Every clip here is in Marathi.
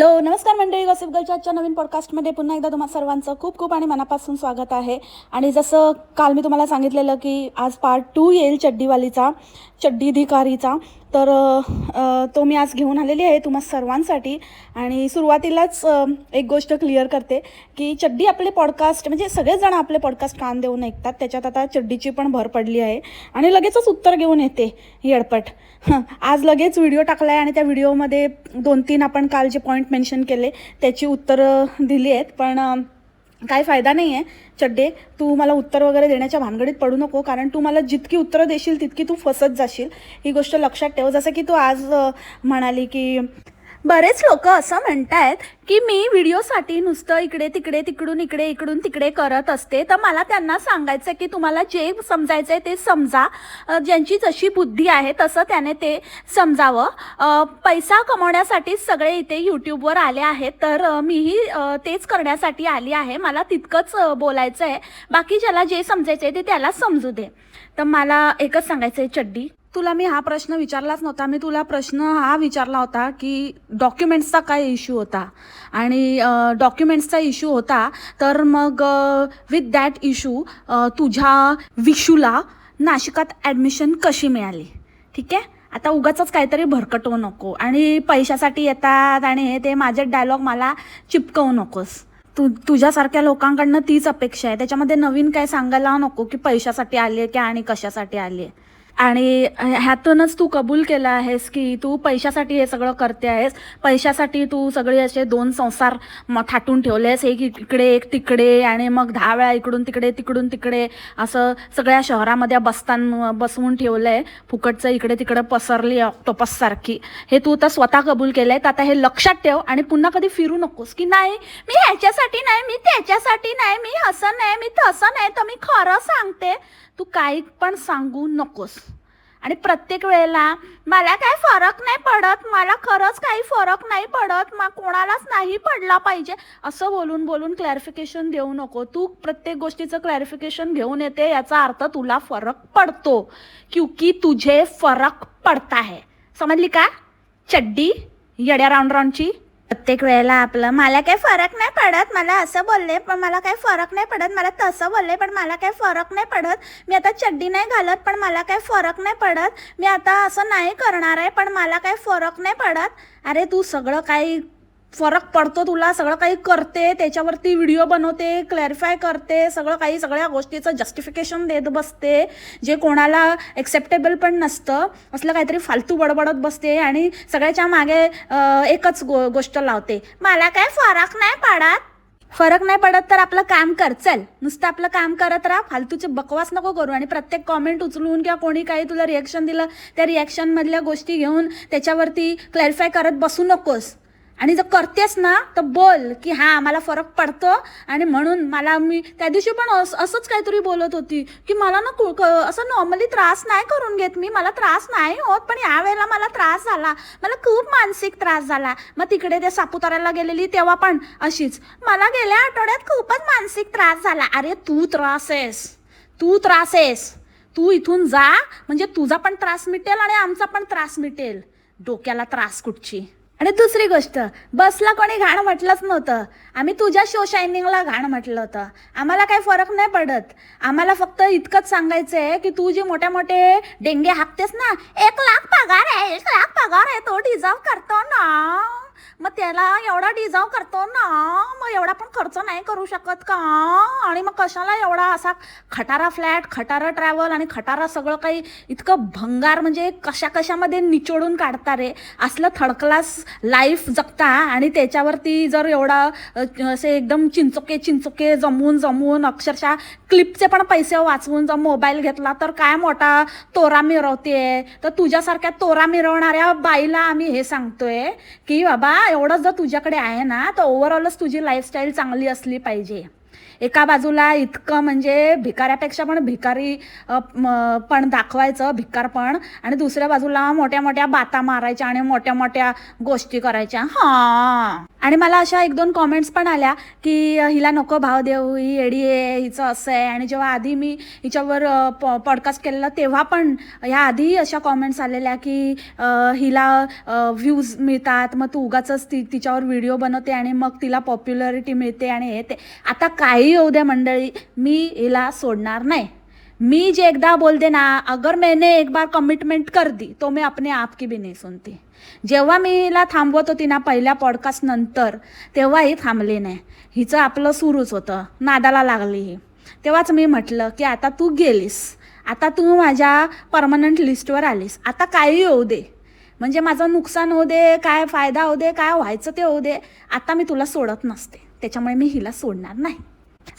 हॅलो नमस्कार मंडळी. गॉसिप गर्लच्या आजच्या नवीन पॉडकास्टमध्ये पुन्हा एकदा तुम्हा सर्वांचं खूप खूप आणि मनापासून स्वागत आहे. आणि जसं काल मी तुम्हाला सांगितलेलं की आज पार्ट टू येईल चड्डीवालीचा चड्डीधिकारीचा. तर तो मी आज घेऊन आलेली आहे तुम्हा सर्वांसाठी. आणि सुरुवातीलाच एक गोष्ट क्लिअर करते की चड्डी आपले पॉडकास्ट म्हणजे सगळेजण आपले पॉडकास्ट कान देऊन ऐकतात. त्याच्यात आता चड्डीची पण भर पडली आहे. आणि लगेचच उत्तर घेऊन येते येडपट हं, आज लगेच व्हिडिओ टाकला आहे आणि त्या व्हिडिओमध्ये दोन तीन आपण काल जे पॉईंट मेन्शन केले त्याची उत्तरं दिली आहेत. पण काय फायदा नाही आहे चड्डे तू मला उत्तर वगैरे देण्याच्या भानगडीत पडू नको कारण तू मला जितकी उत्तरं देशील तितकी तू फसत जाशील. ही गोष्ट लक्षात ठेव. जसं की तू आज म्हणाली की बरेच लोक असं म्हणतायत की मी व्हिडिओसाठी नुसतं इकडे तिकडे तिकडून इकडे इकडून तिकडे करत असते. तर मला त्यांना सांगायचं की तुम्हाला जे समजायचं आहे ते समजा. ज्यांची जशी बुद्धी आहे तसं त्याने ते समजावं. पैसा कमवण्यासाठीच सगळे इथे यूट्यूबवर आले आहेत. तर मीही तेच करण्यासाठी आली आहे. मला तितकंच बोलायचं आहे बाकी ज्याला जे समजायचं आहे ते त्याला समजू दे. तर मला एकच सांगायचं आहे चड्डी. तुला मी हा प्रश्न विचारलाच नव्हता. मी तुला प्रश्न हा विचारला होता की डॉक्युमेंट्सचा काय इश्यू होता? आणि डॉक्युमेंट्सचा इश्यू होता तर मग विथ दॅट इश्यू तुझ्या विशूला नाशिकात ॲडमिशन कशी मिळाली? ठीक आहे? आता उगाच काहीतरी भरकटवू नको. आणि पैशासाठी येतात आणि हे ते माझे डायलॉग मला चिपकवू नकोस. तू तुझ्यासारख्या लोकांकडनं तीच अपेक्षा आहे. त्याच्यामध्ये नवीन काय सांगायला नको की पैशासाठी आली आहे की आणि कशासाठी आली आहे आणि ह्यातूनच तू कबूल केलं आहेस की तू पैशासाठी हे सगळं करते आहेस? पैशासाठी तू सगळे असे दोन संसार म थाटून ठेवलेस एक इकडे एक तिकडे आणि मग दहा वेळा इकडून तिकडे तिकडून तिकडे असं सगळ्या शहरामध्ये बसतान बसवून ठेवलं आहे फुकटचं इकडे तिकडे पसरली ऑक्टोपससारखी हे तू तर स्वतः कबूल केलं आहे तर आता हे लक्षात ठेव आणि पुन्हा कधी फिरू नकोस की नाही मी ह्याच्यासाठी नाही मी त्याच्यासाठी नाही मी असं नाही मी तसं नाही तर मी खरं सांगते. तू काही पण सांगू नकोस. आणि प्रत्येक वेळेला मला काय फरक नाही पडत. मला खरंच काही फरक नाही पडत. मग कोणालाच नाही पडला पाहिजे. असं बोलून बोलून क्लॅरिफिकेशन देऊ नको. तू प्रत्येक गोष्टीचं क्लॅरिफिकेशन घेऊन येते. याचा अर्थ तुला फरक पडतो. क्योंकि तुझे फरक पडता है समजली का? चड्डी येड्या राऊंड राऊंडची प्रत्येक वेळेला आपलं मला काही फरक नाही पडत. मला असं बोलले पण मला काही फरक नाही पडत. मला तसं बोलले पण मला काही फरक नाही पडत. मी आता चड्डी नाही घालत पण मला काही फरक नाही पडत. मी आता असं नाही करणार आहे पण मला काही फरक नाही पडत. अरे तू सगळं काही फरक पडतो तुला सगळं काही करते त्याच्यावरती व्हिडिओ बनवते क्लॅरिफाय करते सगळं काही सगळ्या गोष्टीचं जस्टिफिकेशन देत बसते. जे कोणाला एक्सेप्टेबल पण नसतं असलं काहीतरी फालतू बडबडत बसते आणि सगळ्याच्या मागे एकच गो गोष्ट लावते. मला काय फरक नाही पडत? फरक नाही पडत तर आपलं काम कर चल. नुसतं आपलं काम करत राहा फालतूचे बकवास नको करू आणि प्रत्येक कॉमेंट उचलून किंवा कोणी काही तुला रिॲक्शन दिलं त्या रिॲक्शनमधल्या गोष्टी घेऊन त्याच्यावरती क्लॅरिफाय करत बसू नकोस. आणि जर करतेस ना तर बोल की हां मला फरक पडतो. आणि म्हणून मला मी त्या दिवशी पण असंच काहीतरी बोलत होती की मला ना क- असं नॉर्मली त्रास नाही करून घेत मी. मला त्रास नाही होत पण यावेळेला मला त्रास झाला. मला खूप मानसिक त्रास झाला. मग तिकडे ते सापुताऱ्याला गेलेली तेव्हा पण अशीच. मला गेल्या आठवड्यात खूपच मानसिक त्रास झाला. अरे तू त्रास आहेस. तू त्रास आहेस. तू इथून जा. म्हणजे तुझा पण त्रास मिटेल आणि आमचा पण त्रास मिटेल. डोक्याला त्रास कुठची? आणि दुसरी गोष्ट बसला कोणी घाण म्हटलंच नव्हतं. आम्ही तुझ्या शो शायनिंगला घाण म्हटलं होतं. आम्हाला काही फरक नाही पडत. आम्हाला फक्त इतकंच सांगायचं आहे की तू जे मोठे मोठे डेंगे हाकतेस ना एक लाख पगार आहे एक लाख पगार आहे तो डिझर्व करतो ना. मग त्याला एवढा डिझर्व करतो ना मग एवढा पण खर्च नाही करू शकत का? आणि मग कशाला एवढा असा खटारा फ्लॅट खटारा ट्रॅव्हल आणि खटारा सगळं काही इतकं भंगार म्हणजे कशा कशामध्ये निचोडून काढता रे? असलं थर्ड क्लास लाईफ जगता आणि त्याच्यावरती जर एवढा असे एकदम चिंचोके चिंचोके जमवून जमवून अक्षरशः क्लिपचे पण पैसे वाचवून जर मोबाईल घेतला तर काय मोठा तोरा मिरवते तर तुझ्यासारख्या तोरा मिरवणाऱ्या बाईला आम्ही हे सांगतोय की बाबा एवढं जर तुझ्याकडे आहे ना तर ओव्हरऑलच तुझी लाईफस्टाईल चांगली असली पाहिजे. एका बाजूला इतकं म्हणजे भिकाऱ्यापेक्षा पण भिकारी पण दाखवायचं भिकारपण. आणि दुसऱ्या बाजूला मोठ्या मोठ्या बाता मारायच्या आणि मोठ्या मोठ्या गोष्टी करायच्या. हां. आणि मला अशा एक दोन कॉमेंट्स पण आल्या की हिला नको भाव देऊ ही एडी आहे हिचं असं आहे. आणि जेव्हा आधी मी हिच्यावर पॉडकास्ट केलेला तेव्हा पण ह्या आधी अशा कॉमेंट्स आलेल्या की हिला व्ह्यूज मिळतात. मग तू उगाच ती तिच्यावर व्हिडिओ बनवते आणि मग तिला पॉप्युलरिटी मिळते आणि हे ते. आता काही येऊ द्या मंडळी मी हिला सोडणार नाही. मी जे एकदा बोल दे ना अगर मैंने एक बार कमिटमेंट कर दी तो मैं अपने आप की भी नाही सुनती. जेव्हा मी हिला थांबवत होती ना पहिल्या पॉडकास्ट नंतर तेव्हा ही थांबली नाही. हिचं आपलं सुरूच होतं नादाला लागली ही. तेव्हाच मी म्हटलं की आता तू गेलीस. आता तू माझ्या परमनंट लिस्टवर आलीस. आता काही होऊ दे. म्हणजे माझं नुकसान होऊ दे काय फायदा होऊ दे काय व्हायचं ते होऊ दे. आता मी तुला सोडत नसते. त्याच्यामुळे मी हिला सोडणार नाही.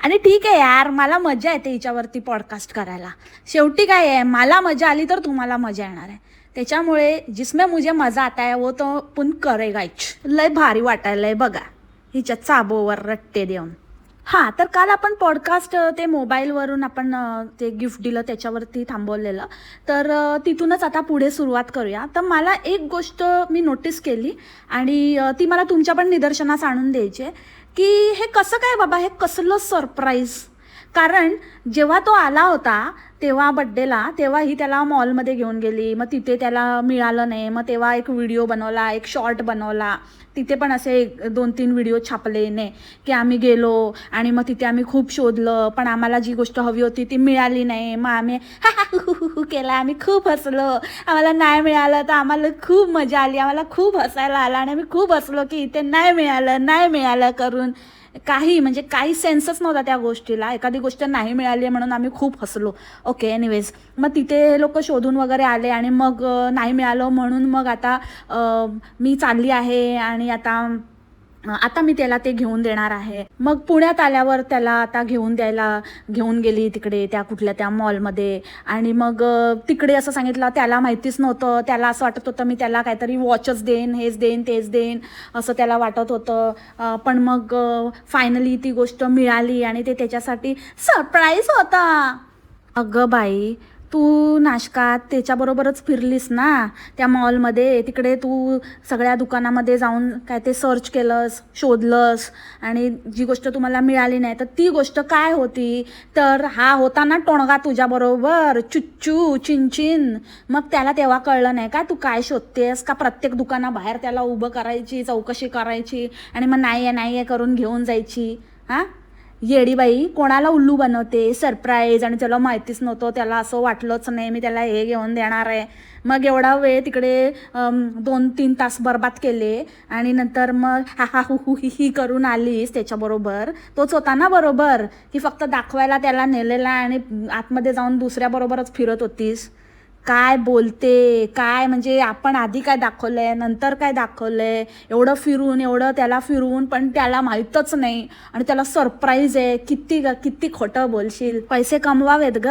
आणि ठीक आहे यार मला मजा येते हिच्यावरती पॉडकास्ट करायला. शेवटी काय आहे मला मजा आली तर तुम्हाला मजा येणार आहे. त्याच्यामुळे जिसमें मुझे मजा आता आहे वो तो पुन करेगायच लय भारी वाटायलंय बघा हिच्या चाबोवर रट्टे देऊन. हां तर काल आपण पॉडकास्ट ते मोबाईलवरून आपण ते गिफ्ट दिलं त्याच्यावरती थांबवलेलं. तर तिथूनच आता पुढे सुरुवात करूया. तर मला एक गोष्ट मी नोटीस केली आणि ती मला तुमच्या पण निदर्शनास आणून द्यायची आहे. की हे कसं काय बाबा? हे कसलं सरप्राईज कारण जेव्हा तो आला होता तेव्हा बड्डेला तेव्हा ही त्याला मॉलमध्ये घेऊन गेली. मग तिथे त्याला मिळालं नाही. मग तेव्हा एक व्हिडिओ बनवला एक शॉर्ट बनवला. तिथे पण असे एक- दोन तीन व्हिडिओ छापले ने की आम्ही गेलो आणि मग तिथे आम्ही खूप शोधलं. पण आम्हाला जी गोष्ट हवी होती ती मिळाली नाही. मग आम्ही केला. आम्ही खूप हसलो. आम्हाला नाही मिळालं तर आम्हाला खूप मजा आली. आम्हाला खूप हसायला आलं आणि आम्ही खूप हसलो की इथे नाही मिळालं नाही मिळालं करून. काही म्हणजे काही सेन्सच नव्हता त्या गोष्टीला. एखादी गोष्ट नाही मिळाली म्हणून आम्ही खूप हसलो. ओके एनिवेज मग तिथे लोक शोधून वगैरे आले आणि मग नाही मिळालं म्हणून मग आता मी चालली आहे आणि आता आता मी त्याला ते घेऊन देणार आहे. मग पुण्यात आल्यावर त्याला आता घेऊन द्यायला घेऊन गेली तिकडे त्या कुठल्या त्या मॉलमध्ये. आणि मग तिकडे असं सांगितलं त्याला माहितीच नव्हतं. त्याला असं वाटत होतं मी त्याला काहीतरी वॉचच देईन हेच देईन तेच देईन असं त्याला वाटत होतं. पण मग फायनली ती गोष्ट मिळाली आणि ते त्याच्यासाठी सरप्राईज होता. अगं बाई तू नाशकात त्याच्याबरोबरच फिरलीस ना? त्या मॉलमध्ये. तिकडे तू सगळ्या दुकानामध्ये जाऊन काय ते सर्च केलंस शोधलंस आणि जी गोष्ट तुम्हाला मिळाली नाही तर ती गोष्ट काय होती? तर हा होता ना टोणगा तुझ्याबरोबर चुच्चू चिंचिन. मग त्याला तेव्हा कळलं नाही का? तू काय शोधतेस का? प्रत्येक दुकानाबाहेर त्याला उभं करायची चौकशी करायची आणि मग नाही आहे नाही आहे करून घेऊन जायची. हां? येडीबाई कोणाला उल्लू बनवते? सरप्राईज आणि त्याला माहितीच नव्हतं त्याला असं वाटलंच नाही मी त्याला हे घेऊन देणार आहे. मग एवढा वेळ तिकडे दोन तीन तास बर्बाद केले. आणि नंतर मग हा हा हु हु ही ही करून आलीस त्याच्याबरोबर. तोच होता ना बरोबर? की फक्त दाखवायला त्याला नेलेला आणि आतमध्ये जाऊन दुसऱ्याबरोबरच फिरत होतीस? काय बोलते काय म्हणजे आपण आधी काय दाखवलंय नंतर काय दाखवलंय एवढं फिरून एवढं त्याला फिरून पण त्याला माहीतच नाही. आणि त्याला सरप्राईज आहे किती ग किती खोटं बोलशील. पैसे कमवावेत ग.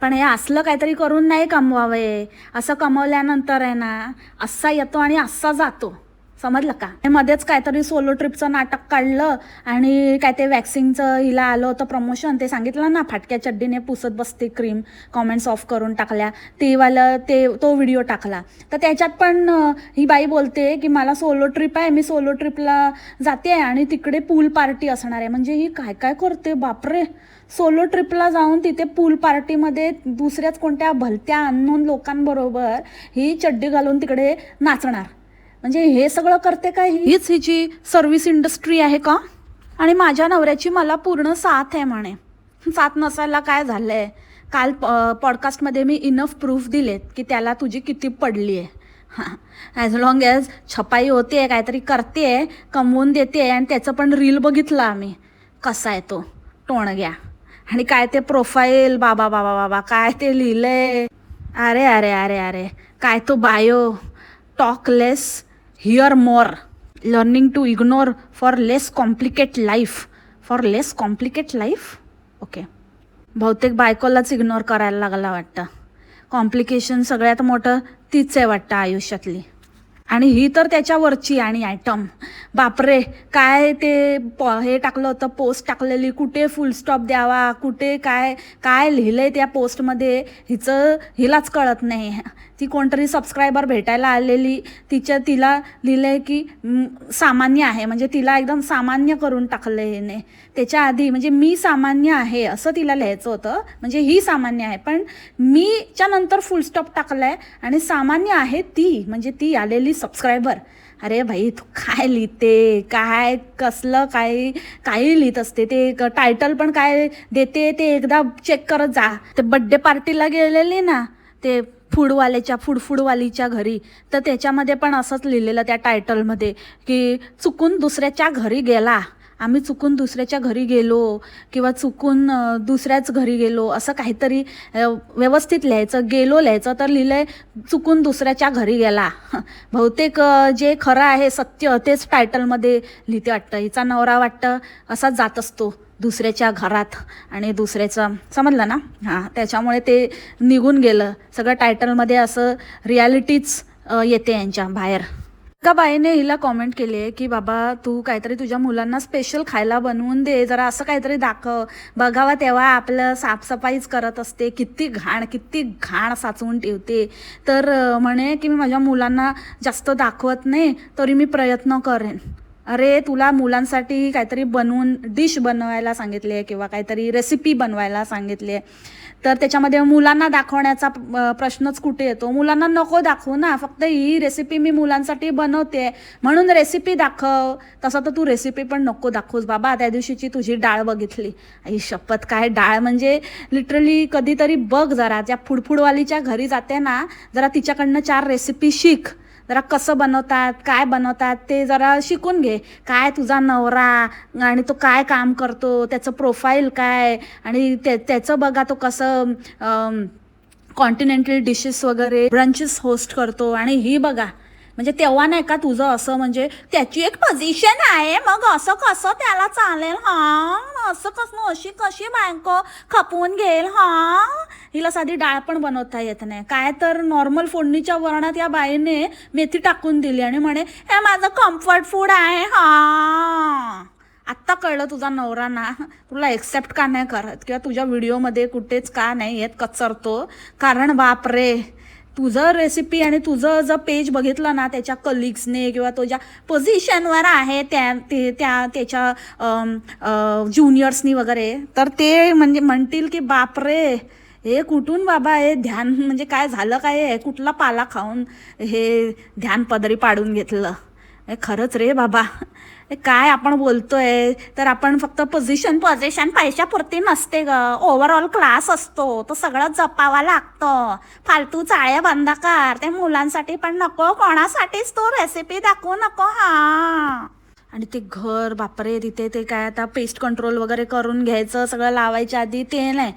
पण हे असलं काहीतरी करून नाही कमवावे. असं कमवल्यानंतर आहे ना असा येतो आणि असा जातो. समजलं का? हे मध्येच काहीतरी सोलो ट्रिपचं नाटक काढलं आणि काय ते वॅक्सिनचं हिला आलं होतं प्रमोशन ते सांगितलं ना फाटक्या चड्डीने पुसत बसते क्रीम कॉमेंट्स ऑफ करून टाकल्या. तेवालं ते तो व्हिडिओ टाकला. तर त्याच्यात पण ही बाई बोलते की मला सोलो ट्रिप आहे मी सोलो ट्रिपला जाते आणि तिकडे पूल पार्टी असणार आहे. म्हणजे ही काय काय करते? बापरे! सोलो ट्रिपला जाऊन तिथे पूल पार्टीमध्ये दुसऱ्याच कोणत्या भलत्या अननोन लोकांबरोबर ही चड्डी घालून तिकडे नाचणार. म्हणजे हे सगळं करते काय हीच हिची सर्व्हिस इंडस्ट्री आहे का? आणि माझ्या नवऱ्याची मला पूर्ण साथ आहे म्हणे. साथ नसायला काय झालंय? काल पॉडकास्टमध्ये मी इनफ प्रूफ दिलेत की त्याला तुझी किती पडली आहे. हां ॲज लॉंग ॲज छपाई होते काहीतरी करते कमवून देते आणि त्याचं पण रील बघितलं आम्ही. कसा आहे तो? टोणग्या आणि काय ते प्रोफाईल बाबा बाबा बाबा काय ते लिहिलंय? अरे अरे अरे अरे काय तो bio talk less hear more learning to ignore for less complicate life for less complicate life okay बहुतेक बायकोलाच इग्नोर करायला लागला वाटतं. कॉम्प्लिकेशन सगळ्यात मोठं तीच आहे वाटतं आयुष्यातली. आणि ही तर त्याच्यावरची आणि आयटम बापरे काय ते पॉ हे टाकलं होतं पोस्ट टाकलेली कुठे फुल स्टॉप द्यावा कुठे काय काय लिहिलंय त्या पोस्टमध्ये हिचं हिलाच कळत नाही. ती कोणतरी सबस्क्रायबर भेटायला आलेली तिच्या तिला लिहिलंय की सामान्य आहे. म्हणजे तिला एकदम सामान्य करून टाकलं हिने. त्याच्या आधी म्हणजे मी सामान्य आहे असं तिला लिहायचं होतं. म्हणजे ही सामान्य आहे. पण मीच्या नंतर फुल स्टॉप टाकलाय आणि सामान्य आहे ती. म्हणजे ती आलेली सबस्क्रायबर अरे भाई तू काय लिहिते? काय कसलं काय काही लिहित असते ते. टायटल पण काय देते ते एकदा चेक करत जा. ते बड्डे पार्टीला गेलेली ना ते फूडवाल्याच्या फुडफुडवालीच्या घरी. तर त्याच्यामध्ये पण असंच लिहिलेलं त्या टायटलमध्ये की चुकून दुसऱ्याच्या घरी गेला. आम्ही चुकून दुसऱ्याच्या घरी गेलो किंवा चुकून दुसऱ्याच घरी गेलो असं काहीतरी व्यवस्थित लिहायचं गेलो लिहायचं तर लिहिलंय चुकून दुसऱ्याच्या घरी गेला. बहुतेक जे खरं आहे सत्य तेच टायटलमध्ये लिहिते वाटतं. हिचा नवरा वाटतं असाच जात असतो. दुसऱ्याच्या घरात आणि दुसऱ्याचं समजलं ना? हां त्याच्यामुळे ते निघून गेलं. सगळं टायटलमध्ये असं रियालिटीच येते यांच्या बाहेर. का बाईने हिला कॉमेंट केली आहे की बाबा तू काहीतरी तुझ्या मुलांना स्पेशल खायला बनवून दे. जरा असं काहीतरी दाखव. बघावा तेव्हा आपलं साफसफाईच करत असते. किती घाण किती घाण साचवून ठेवते. तर म्हणे की मी माझ्या मुलांना जास्त दाखवत नाही. तरी मी प्रयत्न करेन. अरे तुला मुलांसाठी काहीतरी बनवून डिश बनवायला सांगितली आहे किंवा काहीतरी रेसिपी बनवायला सांगितली. आहे तर त्याच्यामध्ये मुलांना दाखवण्याचा प्रश्नच कुठे येतो? मुलांना नको दाखवू ना. फक्त ही रेसिपी मी मुलांसाठी बनवते. म्हणून रेसिपी दाखव. तसं तर तू रेसिपी पण नको दाखवूस बाबा. त्या दिवशीची तुझी डाळ बघितली. आई शपथ काय डाळ? म्हणजे लिटरली कधीतरी बघ जरा. ज्या फुडफुडवालीच्या घरी जाते ना जरा तिच्याकडनं चार रेसिपी शिक. जरा कसं बनवतात काय बनवतात ते जरा शिकून घे. काय तुझा नवरा आणि तो काय काम करतो त्याचं प्रोफाईल काय आणि ते त्याचं बघा तो कसं कॉन्टिनेंटल डिशेस वगैरे ब्रंचेस होस्ट करतो आणि ही बघा. म्हणजे तेव्हा नाही का तुझं असं म्हणजे त्याची एक पोझिशन आहे. मग असं कसं त्याला चालेल? हा असं कसं अशी कशी बायको खपवून घेईल? हा हिला साधी डाळ पण बनवता येत नाही. काय तर नॉर्मल फोडणीच्या वरणात या बाईने मेथी टाकून दिली आणि म्हणे हे माझं कम्फर्ट फूड आहे. हा. आत्ता कळलं तुझा नवरा ना तुला एक्सेप्ट का नाही करत? किंवा तुझ्या व्हिडिओमध्ये कुठेच का नाही येत कचरतो? कारण बापरे! तुझं रेसिपी आणि तुझं जर पेज बघितलं ना त्याच्या कलिग्सने किंवा तुझ्या पोझिशनवर आहे त्या ते त्या त्याच्या ज्युनियर्सनी वगैरे तर ते म्हणजे म्हणतील की बापरे हे कुठून बाबा हे ध्यान म्हणजे काय झालं काय? कुठला पाला खाऊन हे ध्यान पदरी पाडून घेतलं? खरंच रे बाबा. काय आपण बोलतोय? तर आपण फक्त पोझिशन पोझिशन पैशापुरती नसते ग. ओव्हरऑल क्लास असतो. तो सगळं जपावा लागतं. फालतू चाळ्या बंद कर. ते मुलांसाठी पण नको. कोणासाठीच तो रेसिपी दाखवू नको हा. आणि ते घर बापरे तिथे ते काय आता पेस्ट कंट्रोल वगैरे करून घ्यायचं सगळं लावायच्या आधी ते नाही.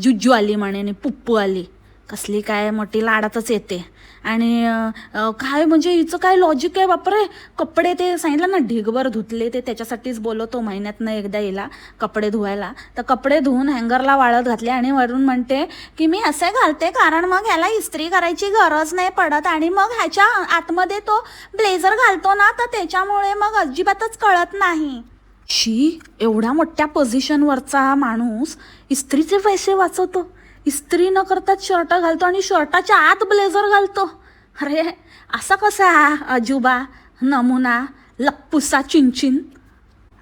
जुज्जू आली म्हणे आणि पुप्पू आली. कसली काय मोठी लाडातच येते. आणि काय म्हणजे हिचं काय लॉजिक आहे बापरे. कपडे ते सांगितलं ना ढिगभर धुतले ते त्याच्यासाठीच बोलवतो महिन्यातनं एकदा येला कपडे धुवायला. तर कपडे धुवून हँगरला वाळत घातले आणि वरून म्हणते की मी असे घालते कारण मग ह्याला इस्त्री करायची गरज नाही पडत आणि मग ह्याच्या आतमध्ये तो ब्लेझर घालतो ना तर त्याच्यामुळे मग अजिबातच कळत नाही. शी एवढ्या मोठ्या पोझिशनवरचा माणूस इस्त्रीचे पैसे वाचवतो. इस्त्री न करताच शर्ट घालतो आणि शर्टाच्या आत ब्लेझर घालतो. अरे असा कसा अजुबा नमुना लप्पुसा चिंचिन?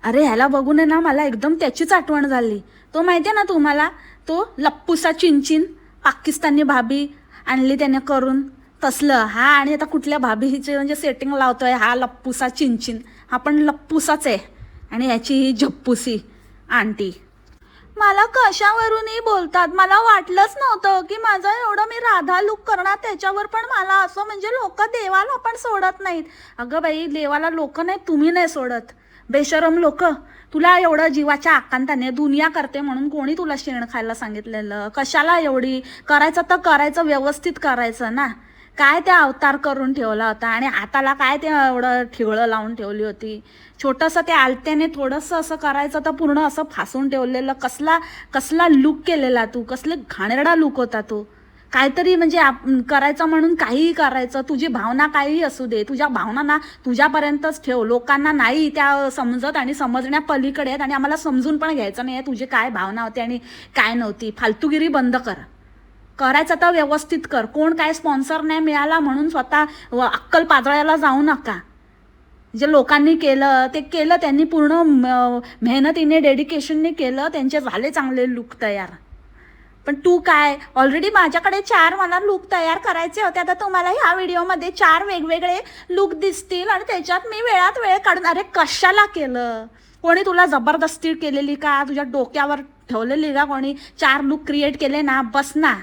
अरे ह्याला बघून आहे ना मला एकदम त्याचीच आठवण झाली. तो माहिती आहे ना तुम्हाला? तो लप्पुसा चिंचिन पाकिस्तानी भाभी आणली त्याने करून. तसलं हा आणि आता कुठल्या भाभीचे म्हणजे सेटिंग लावतोय हा लप्पुसा चिंचिन. हा पण लप्पुसाच आहे. आणि याची ही झप्पुसी आंटी. मला कशावरूनही बोलतात. मला वाटलंच नव्हतं की माझं एवढं मी राधा लुक करणार त्याच्यावर पण मला असं म्हणजे लोक देवाला पण सोडत नाहीत. अगं बाई देवाला लोक नाही तुम्ही नाही सोडत. बेशरम लोक. तुला एवढं जीवाच्या आकांताने दुनिया करते म्हणून कोणी तुला शेण खायला सांगितलेलं? कशाला एवढी? करायचं तर करायचं व्यवस्थित करायचं ना? काय त्या अवतार करून ठेवला होता? आणि आताला काय ते एवढं ठिवळं लावून ठेवली होती? छोटंसं ते आलत्याने थोडंसं असं करायचं तर पूर्ण असं फासून ठेवलेलं. कसला कसला लुक केलेला तू? कसले घाणेरडा लुक होता तू? काहीतरी म्हणजे आप- करायचं म्हणून काहीही करायचं. तुझी भावना काहीही असू दे. तुझ्या भावना ना तुझ्यापर्यंतच ठेव. लोकांना नाही त्या समजत आणि समजण्या पलीकडे आहेत आणि आम्हाला समजून पण घ्यायचं नाही आहे तुझी काय भावना होती आणि काय नव्हती. फालतूगिरी बंद कर. करायचं तर व्यवस्थित कर. कोण काय स्पॉन्सर नाही मिळाला म्हणून स्वतः अक्कल पाजळायला जाऊ नका. जे लोकांनी केलं ते केलं त्यांनी पूर्ण म- मेहनतीने डेडिकेशनने केलं त्यांचे झाले चांगले लुक तयार. पण तू काय? ऑलरेडी माझ्याकडे चार मला लुक तयार करायचे होते. आता तुम्हाला ह्या व्हिडिओमध्ये चार वेगवेगळे लुक दिसतील आणि त्याच्यात मी वेळात वेळ काढून अरे कशाला केलं? कोणी तुला जबरदस्ती केलेली का? तुझ्या डोक्यावर ठेवलेली का? कोणी चार लुक क्रिएट केले ना? बस ना.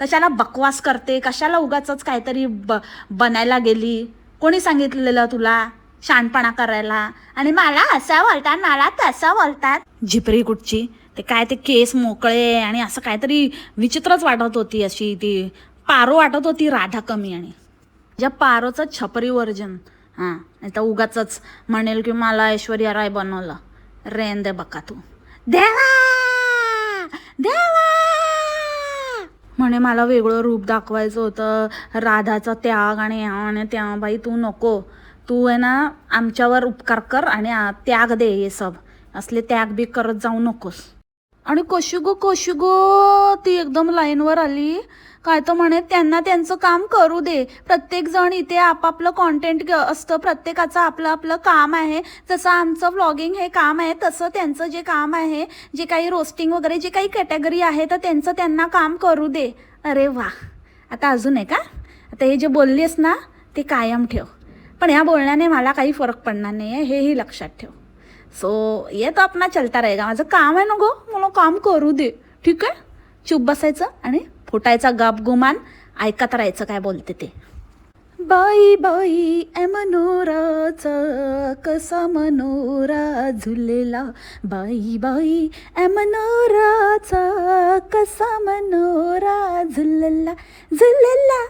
कशाला बकवास करते? कशाला उगाच काहीतरी ब बनायला गेली? कोणी सांगितलेलं तुला शानपणा करायला? आणि मला असं बोलतात मला तसं बोलतात. झिपरी कुठची? ते काय ते केस मोकळे आणि असं काहीतरी विचित्रच वाटत होती अशी ती. पारो वाटत होती राधा कमी आणि. ज्या पारोचं छपरी वर्जन. हां नाही तर उगाच म्हणेल की मला ऐश्वर्या राय बनवलं. रेन दे बका तू. देवा! देवा! म्हणे मला वेगळं रूप दाखवायचं होतं. राधाचा त्याग आणि आणि त्या बाई तू नको. तू आहे ना आमच्यावर उपकार कर आणि त्याग दे हे सब. असले त्याग बी करत जाऊ नकोस. आणि कशी गो कशी गो ती एकदम लाईनवर आली. काय तर म्हणे त्यांना त्यांचं काम करू दे. प्रत्येक जण इथे आपापलं कॉन्टेंट असतं. प्रत्येकाचं आपलं आपलं काम आहे. जसं आमचं व्लॉगिंग हे काम आहे तसं त्यांचं जे काम आहे जे काही रोस्टिंग वगैरे जे काही कॅटेगरी आहे तर त्यांचं त्यांना काम करू दे. अरे वा आता अजून आहे का? आता हे जे बोललीस ना ते कायम ठेव. पण ह्या बोलण्याने मला काही फरक पडणार नाही आहे हेही लक्षात ठेव. सो ये तो अपना चलता रहेगा. माझं काम आहे ना गो? मला काम करू दे. ठीक आहे? चुप बसायचं आणि फुटायचा गप गुमान. ऐकत राहायचं काय बोलते ते. बाई बाई ए मनोराचा कसा मनोरा झुलेला. बाई बाई ए मनोराचा कसा मनोरा झुलला. झुलला.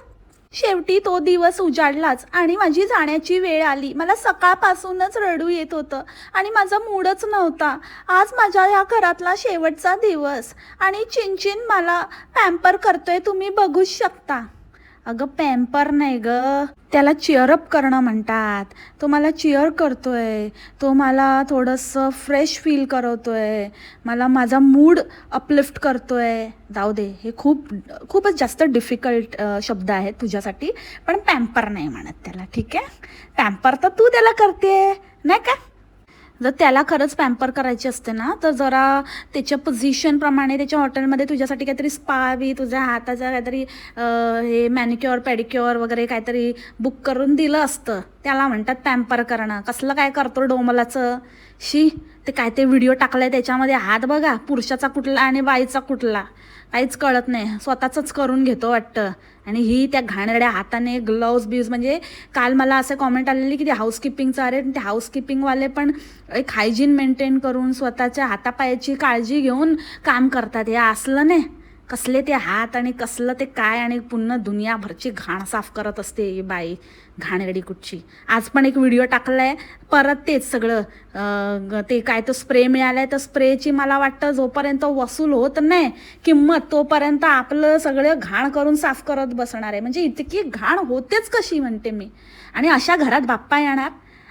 शेवटी तो दिवस उजाडलाच आणि माझी जाण्याची वेळ आली. मला सकाळपासूनच रडू येत होतं आणि माझा मूडच नव्हता. आज माझ्या या घरातला शेवटचा दिवस आणि चिंचिन मला पॅम्पर करतोय तुम्ही बघूच शकता. अगं पॅम्पर नाही ग. त्याला चिअरअप करणं म्हणतात. तो मला चिअर करतोय. तो मला थोडंसं फ्रेश फील करवतोय. मला माझा मूड अपलिफ्ट करतोय. जाऊ दे हे खूप खूपच जास्त डिफिकल्ट शब्द आहेत तुझ्यासाठी. पण पॅम्पर नाही म्हणत त्याला ठीक आहे? पॅम्पर तर तू त्याला करते नाही का? जर त्याला खरंच पॅम्पर करायची असते ना तर जरा त्याच्या पोझिशनप्रमाणे त्याच्या हॉटेलमध्ये तुझ्यासाठी काहीतरी स्पा बी तुझ्या हाताचा काहीतरी हे मॅनिक्युअर पॅडिक्युअर वगैरे काहीतरी बुक करून दिलं असतं. त्याला म्हणतात पॅम्पर करणं. कसलं काय करतो डोमलाचं? शी ते काय ते व्हिडिओ टाकलाय त्याच्यामध्ये. हात बघा पुरुषाचा कुठला आणि बाईचा कुठला. काहीच कळत नाही. स्वतःचंच करून घेतो वाटतं. आणि ही त्या घाणेरड्या हाताने ग्लव्ज बिव्ज म्हणजे काल मला असं कॉमेंट आलेली की ते हाऊसकीपिंगचं अरे ते हाऊसकीपिंगवाले पण एक हायजीन मेंटेन करून स्वतःच्या हातापायाची काळजी घेऊन काम करतात. हे असलं नाही. कसले ते हात आणि कसलं ते काय आणि पुन्हा दुनियाभरची घाण साफ करत असते बाई घाणेरडी कुठची. आज पण एक व्हिडिओ टाकलाय. परत तेच सगळं ते काय तो स्प्रे मिळालाय तर स्प्रेची मला वाटतं जोपर्यंत वसूल होत नाही किंमत तोपर्यंत आपलं सगळं घाण करून साफ करत बसणार आहे. म्हणजे इतकी घाण होतेच कशी म्हणते मी. आणि अशा घरात बाप्पा येणार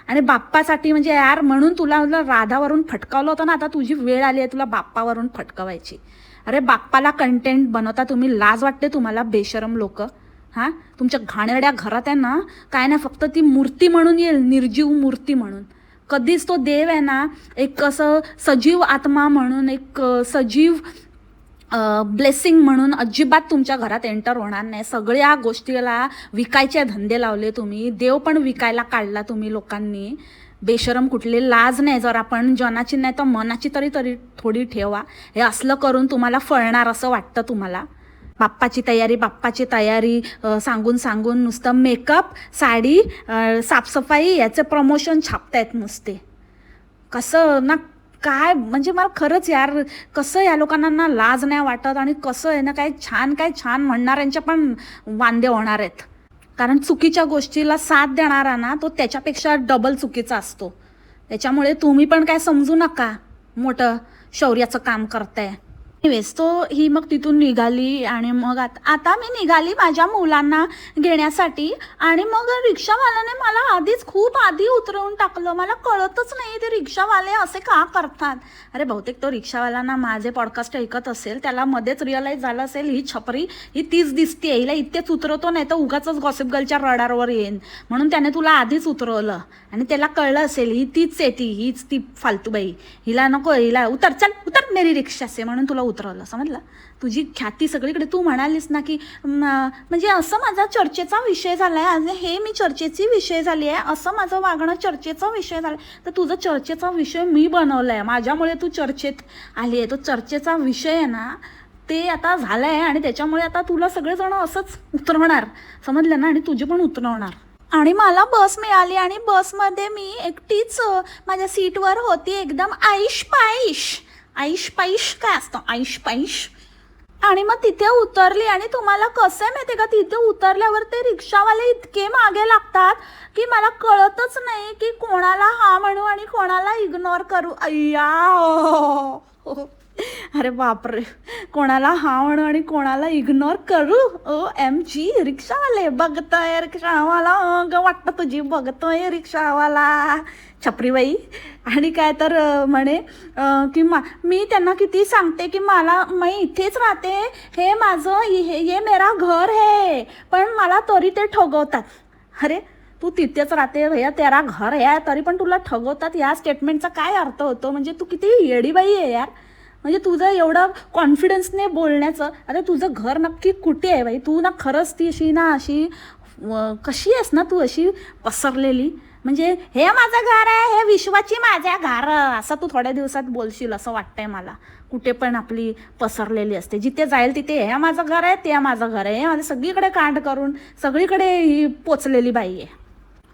आणि बाप्पासाठी म्हणजे यार म्हणून तुला तुला राधावरून फटकावलं होतं ना आता तुझी वेळ आली आहे तुला बाप्पावरून फटकवायची. अरे बाप्पाला कंटेंट बनवता तुम्ही लाज वाटते तुम्हाला बेशरम लोक. हां? तुमच्या घाणेरड्या घरात आहे ना काय नाही फक्त ती मूर्ती म्हणून येईल निर्जीव मूर्ती म्हणून. कधीच तो देव आहे ना एक असं सजीव आत्मा म्हणून एक सजीव ब्लेसिंग म्हणून अजिबात तुमच्या घरात एंटर होणार नाही. सगळ्या गोष्टीला विकायचे धंदे लावले तुम्ही. देव पण विकायला काढला तुम्ही लोकांनी. बेशरम कुठले लाज नाही जर आपण जनाची नाही तर मनाची तरी तरी थोडी ठेवा. हे असलं करून तुम्हाला फळणार असं वाटतं तुम्हाला. बाप्पाची तयारी बाप्पाची तयारी सांगून सांगून नुसतं मेकअप साडी साफसफाई याचे प्रमोशन छापतायत नुसते. कसं ना काय म्हणजे मला खरंच यार कसं या लोकांना ना लाज नाही वाटत आणि कसं आहे ना काय छान काय छान म्हणणाऱ्यांच्या पण वांदे होणार आहेत. कारण चुकीच्या गोष्टीला साथ देणारा ना तो त्याच्यापेक्षा डबल चुकीचा असतो. त्याच्यामुळे तुम्ही पण काय समजू नका मोठं शौर्याचं काम करताय. वेस तो ही मग तिथून निघाली आणि मग आता आता मी निघाली माझ्या मुलांना घेण्यासाठी आणि मग रिक्षावाल्याने मला आधीच खूप आधी उतरवून टाकलं. मला कळतच नाही ते रिक्षावाले असे का करतात? अरे बहुतेक तो रिक्षावाला माझे पॉडकास्ट ऐकत असेल त्याला मध्येच रिअलाईज झालं असेल ही छपरी ही तीच दिसते हिला इतकेच उतरवतो नाही तर उगाच गॉसिप गर्लच्या रडारवर येईन. म्हणून त्याने तुला आधीच उतरवलं. आणि त्याला कळलं असेल ही तीच येते हीच ती फालतूबाई हिला नको हिला उतर चल उतर मेरी रिक्षा असे म्हणून तुला उतरवलं. समजलं? तुझी ख्याती सगळीकडे तू म्हणालीस ना की म्हणजे असं माझा चर्चेचा विषय झाला आहे आज हे मी चर्चेची विषय झाली आहे. असं माझं वागणं चर्चेचा विषय झाला तर तुझं चर्चेचा विषय मी बनवला आहे माझ्यामुळे तू चर्चेत आली आहे. तो चर्चेचा विषय आहे ना ते आता झालं आहे आणि त्याच्यामुळे आता तुला सगळेजण असंच उतरवणार. समजलं ना? आणि तुझे पण उतरवणार. आणि मला बस मिळाली आणि बसमध्ये मी एकटीच माझ्या सीटवर होती. एकदम आईश पाईश. आईश पाईश काय असतं? आईश पाईश आणि मग तिथे उतरली आणि तुम्हाला कसं आहे माहिती का? तिथे उतरल्यावर ते रिक्षावाले इतके मागे लागतात की मला कळतच नाही की कोणाला हा म्हणू आणि कोणाला इग्नोर करू. अय्या! अरे बापरे! कोणाला हा म्हणू आणि कोणाला इग्नोर करू? ओ एम जी रिक्षावाले बघतोय रिक्षावाला. ग वाटतं तुझी बघतोय रिक्षावाला. छपरीबाई. आणि काय तर म्हणे की मा मी त्यांना किती सांगते की मला मी इथेच राहते. हे माझं हे ये मेरा घर है. पण मला तरी ते ठगवतात. अरे तू तिथेच राहते भैया तेरा घर आहे तरी पण तुला ठगवतात. या स्टेटमेंटचा काय अर्थ होतो? म्हणजे तू किती येडीबाई आहे यार. म्हणजे तुझं एवढं कॉन्फिडन्सने बोलण्याचं अरे तुझं घर नक्की कुठे आहे बाई? तू ना खरंच ती अशी ना अशी कशी आहेस ना तू अशी पसरलेली? म्हणजे हे माझं घर आहे हे विश्वाची माझ्या घर. असं तू थोड्या दिवसात बोलशील असं वाटतंय मला. कुठे पण आपली पसरलेली असते. जिथे जाईल तिथे हे माझं घर आहे ते माझं घर आहे. हे माझं सगळीकडे कांड करून सगळीकडे ही पोचलेली बाई आहे.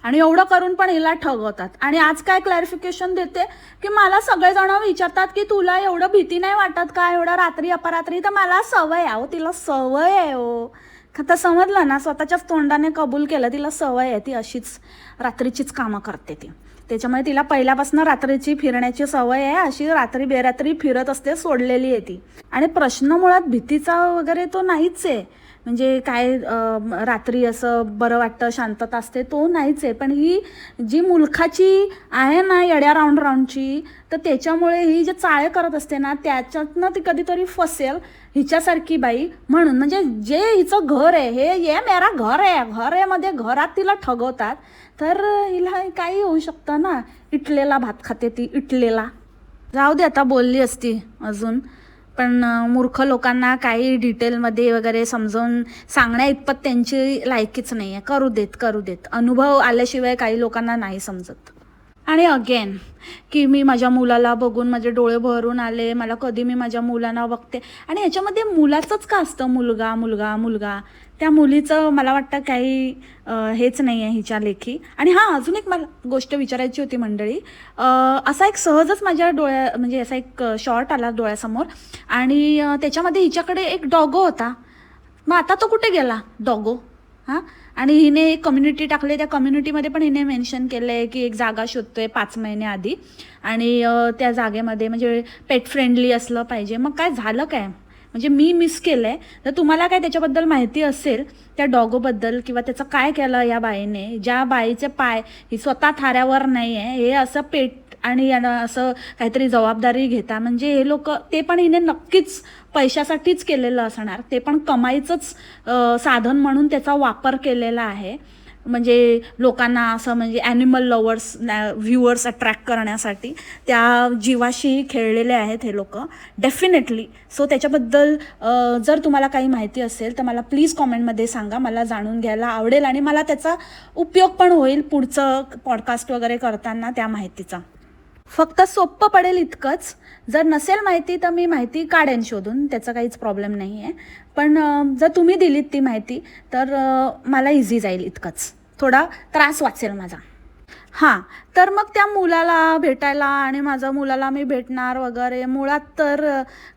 आणि एवढं करून पण हिला ठगवतात. आणि आज काय क्लॅरिफिकेशन देते की मला सगळेजण विचारतात की तुला एवढं भीती नाही वाटत का? एवढं रात्री अपरात्री? तर मला सवय आहे हो तिला सवय आहे हो. आता समजलं ना स्वतःच्याच तोंडाने कबूल केलं तिला सवय आहे ती अशीच रात्रीचीच कामं करते ती. त्याच्यामुळे तिला पहिल्यापासून रात्रीची फिरण्याची सवय आहे अशी रात्री बेरात्री फिरत असते सोडलेली आहे ती. आणि प्रश्न मुळात भीतीचा वगैरे तो नाहीच आहे. म्हणजे काय रात्री असं बरं वाटतं शांतता असते तो नाहीच आहे. पण ही जी मुलखाची आहे ना येड्या राऊंड राऊंडची तर त्याच्यामुळे ही जे चाळ करत असते ना त्याच्यातनं ती कधीतरी फसेल हिच्यासारखी बाई म्हणून. म्हणजे जे हिचं घर आहे हे ये मेरा घर आहे. घर आहे मध्ये घरात तिला ठगवतात. तर हिला काही होऊ शकतं ना इटलेला भात खाते ती इटलेला. जाऊ दे आता बोलली असती अजून. पण मूर्ख लोकांना काही डिटेलमध्ये वगैरे समजावून सांगण्या इतपत त्यांची लायकीच नाही आहे करू देत करू देत. अनुभव आल्याशिवाय काही लोकांना नाही समजत. आणि अगेन की मी माझ्या मुलाला बघून माझे डोळे भरून आले मला कधी मी माझ्या मुलांना बघते. आणि ह्याच्यामध्ये मुलाचंच का असतं मुलगा मुलगा मुलगा. त्या मुलीचं मला वाटतं काही हेच नाही आहे हिच्या लेखी. आणि हां अजून एक मला गोष्ट विचारायची होती मंडळी. असा एक सहजच माझ्या डोळ्या म्हणजे असा एक शॉर्ट आला डोळ्यासमोर. आणि त्याच्यामध्ये हिच्याकडे एक डॉगो होता. मग आता तो कुठे गेला? डॉगो हां? आणि हिने एक कम्युनिटी टाकली त्या कम्युनिटीमध्ये पण हिने मेन्शन केलं आहे की एक जागा शोधतोय पाच महिने आधी. आणि त्या जागेमध्ये म्हणजे पेट फ्रेंडली असलं पाहिजे. मग काय झालं काय? म्हणजे मी मिस केलं आहे तर तुम्हाला काय त्याच्याबद्दल माहिती असेल त्या डॉगोबद्दल किंवा त्याचं काय केलं या बाईने? ज्या बाईचे पाय ही स्वतः थाऱ्यावर नाही आहे हे असं पेट आणि यानं असं काहीतरी जबाबदारी घेता. म्हणजे हे लोक ते पण हिने नक्कीच पैशासाठीच केलेलं असणार ते पण कमाईचंच साधन म्हणून त्याचा वापर केलेला आहे. म्हणजे लोकांना असं म्हणजे ॲनिमल लवर्स व्ह्युअर्स अट्रॅक्ट करण्यासाठी त्या जीवाशी खेळलेले आहेत हे लोक. डेफिनेटली सो त्याच्याबद्दल जर तुम्हाला काही माहिती असेल तर मला प्लीज कॉमेंटमध्ये सांगा. मला जाणून घ्यायला आवडेल आणि मला त्याचा उपयोग पण होईल पुढचं पॉडकास्ट वगैरे करताना त्या माहितीचा. फक्त सोपं पडेल इतकंच. जर नसेल माहिती तर मी माहिती काढेन शोधून. त्याचा काहीच प्रॉब्लेम नाही आहे पण जर तुम्ही दिलीत ती माहिती तर मला इझी जाईल इतकंच. थोडा त्रास वाचेल माझा. हां. तर मग त्या मुलाला भेटायला आणि माझ्या मुलाला मी भेटणार वगैरे मुळात तर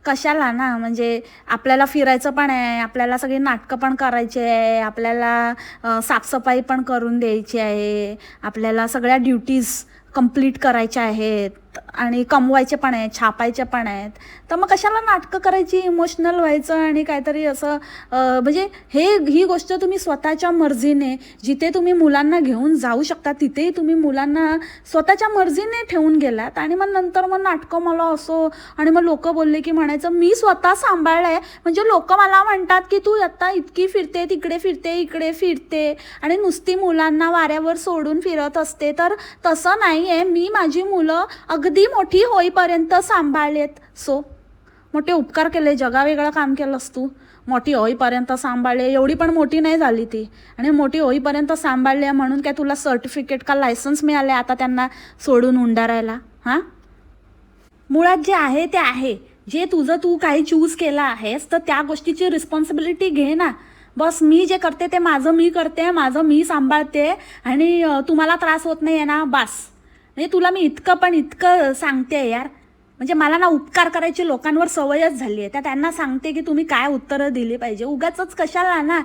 कशाला ना? म्हणजे आपल्याला फिरायचं पण आहे आपल्याला सगळी नाटकं पण करायची आहे आपल्याला साफसफाई पण करून द्यायची आहे आपल्याला सगळ्या ड्युटीज कंप्लीट करायच्या आहेत. आणि कमवायचे पण आहेत छापायचे पण आहेत. तर मग कशाला नाटकं करायची? इमोशनल व्हायचं आणि काहीतरी असं म्हणजे हे ही गोष्ट तुम्ही स्वतःच्या मर्जीने जिथे तुम्ही मुलांना घेऊन जाऊ शकता तिथेही तुम्ही मुलांना स्वतःच्या मर्जीने ठेवून गेलात आणि मग नंतर मग नाटकं मला असो आणि मग लोक बोलले की म्हणायचं मी स्वतः सांभाळलंय. म्हणजे लोक मला म्हणतात की तू आता इतकी फिरते तिकडे फिरते इकडे फिरते. आणि नुसती मुलांना वाऱ्यावर सोडून फिरत असते. तर तसं नाही आहे मी माझी मुलं अगदी मोठी होईपर्यंत सांभाळलेत. सो मोठे उपकार केले जगा वेगळं काम केलंस तू. मोठी होईपर्यंत सांभाळले एवढी पण मोठी नाही झाली ती. आणि मोठी होईपर्यंत सांभाळले म्हणून काय तुला सर्टिफिकेट का लायसन्स मिळाले आता त्यांना सोडून उंडारायला? हां? मुळात जे आहे ते आहे. जे तुझं तू काही चूज केलं आहेस तर त्या गोष्टीची रिस्पॉन्सिबिलिटी घे ना. बस मी जे करते ते माझं मी करते माझं मी सांभाळते आणि तुम्हाला त्रास होत नाही आहे ना बस. म्हणजे तुला मी इतकं पण इतकं सांगते यार. म्हणजे मला ना उपकार करायची लोकांवर सवयच झाली आहे. त्या त्यांना सांगते की तुम्ही काय उत्तरं दिली पाहिजे. उगाच कशाला ना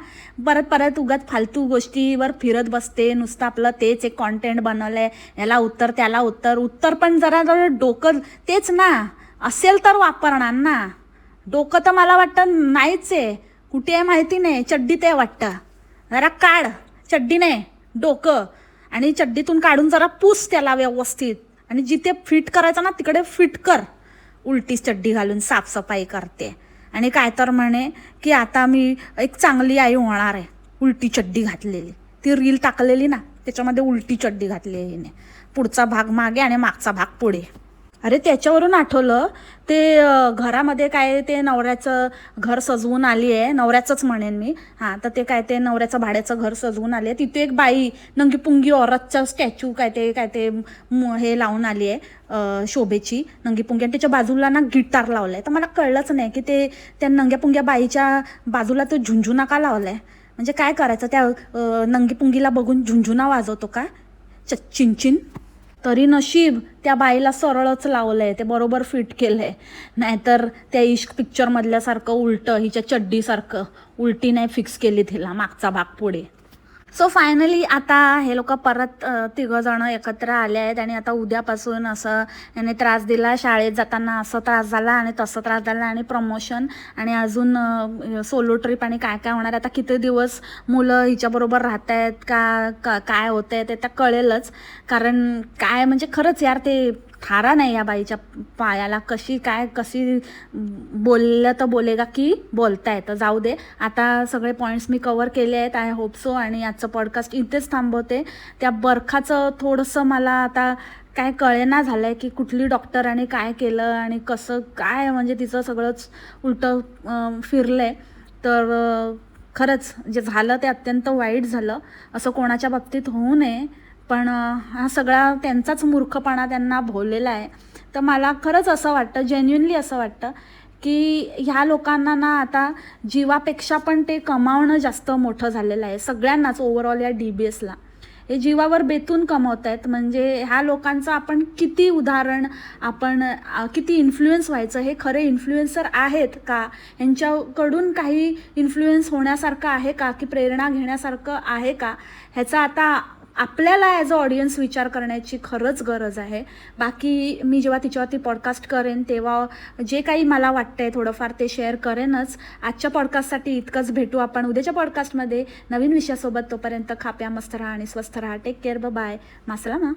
परत परत उगाच फालतू गोष्टीवर फिरत बसते. नुसतं आपलं तेच एक कॉन्टेंट बनवलं आहे याला उत्तर त्याला उत्तर. उत्तर पण जरा जरा डोकं तेच ना. असेल तर वापरणार ना. डोकं तर मला वाटतं नाहीच आहे. कुठे आहे माहिती नाही. चड्डीत आहे वाटतं. जरा काढ. चड्डी नाही. डोकं. आणि चड्डीतून काढून जरा पूस त्याला व्यवस्थित. आणि जिथे फिट करायचं ना तिकडे फिट कर. उलटी चड्डी घालून साफसफाई करते. आणि काय तर म्हणे की आता मी एक चांगली आई होणार आहे. उलटी चड्डी घातलेली. ती रील टाकलेली ना त्याच्यामध्ये उलटी चड्डी घातलेली पुढचा भाग मागे आणि मागचा भाग पुढे. अरे त्याच्यावरून आठवलं. ते घरामध्ये काय ते नवऱ्याचं घर सजवून आली आहे. नवऱ्याचंच म्हणेन मी. हां तर ते काय ते नवऱ्याचं भाड्याचं घर सजवून आली आहे. तिथे एक बाई नंगी पुंगी औरतचं स्टॅच्यू काय ते काय ते हे लावून आली आहे शोभेची नंगी पुंगी. आणि त्याच्या बाजूला ना गिटार लावलं आहे तर मला कळलंच नाही की ते त्या नंग्या पुंग्या बाईच्या बाजूला तो झुंझुना का लावला आहे म्हणजे काय करायचं त्या नंगी पुंगीला बघून झुंझुना वाजवतो का? च चिंचिन. तरी नशीब त्या बाईला सरळच लावलंय ते बरोबर फिट केलंय. नाहीतर त्या इश्क पिक्चरमधल्यासारखं उलटं हिच्या चड्डीसारखं उलटी नाही फिक्स केली तिला मागचा भाग पुढे. सो फायनली आता हे लोक परत तिघं जण एकत्र आले आहेत आणि आता उद्यापासून असं याने त्रास दिला. शाळेत जाताना असं त्रास झाला आणि तसं त्रास झाला आणि प्रमोशन आणि अजून सोलो ट्रिप आणि काय काय होणार आता किती दिवस मुलं हिच्याबरोबर राहत आहेत का का- काय होत आहे ते तर कळेलच. कारण काय म्हणजे खरंच यार ते थारा नाही या बाईच्या पायाला. कशी काय कशी बोललं तर बोलेगा की बोलता येतं जाऊ दे. आता सगळे पॉईंट्स मी कवर केले आहेत आय होप सो आणि आजचं पॉडकास्ट इथेच थांबवते. त्या बरखाचं थोडंसं मला आता काय कळेना झालं आहे की कुठली डॉक्टर आणि काय केलं आणि कसं काय म्हणजे तिचं सगळंच उलटं फिरलं आहे तर खरंच जे झालं ते अत्यंत वाईट झालं. असं कोणाच्या बाबतीत होऊ नये. पण हा सगळा त्यांचाच मूर्खपणा त्यांना भोवलेला आहे. तर मला खरंच असं वाटतं जेन्युनली असं वाटतं की ह्या लोकांना ना आता जीवापेक्षा पण ते कमावणं जास्त मोठं झालेलं आहे. सगळ्यांनाच ओव्हरऑल या डी बी एसला हे जीवावर बेतून कमवत आहेत म्हणजे ह्या लोकांचं आपण किती उदाहरण आपण किती इन्फ्लुएन्स व्हायचं हे खरे इन्फ्लुएन्सर आहेत का? यांच्याकडून काही इन्फ्लुएन्स होण्यासारखं आहे का? की प्रेरणा घेण्यासारखं आहे का? ह्याचा आता आपल्याला ॲज अ ऑडियन्स विचार करण्याची खरंच गरज आहे. बाकी मी जेव्हा तिच्यावरती पॉडकास्ट करेन तेव्हा जे काही मला वाटतंय थोडंफार ते शेअर करेनच. आजच्या पॉडकास्टसाठी इतकंच भेटू आपण. उद्याच्या पॉडकास्टमध्ये नवीन विषयासोबत तोपर्यंत खाप्या मस्त राहा आणि स्वस्थ राहा. टेक केअर ब बाय मासलामा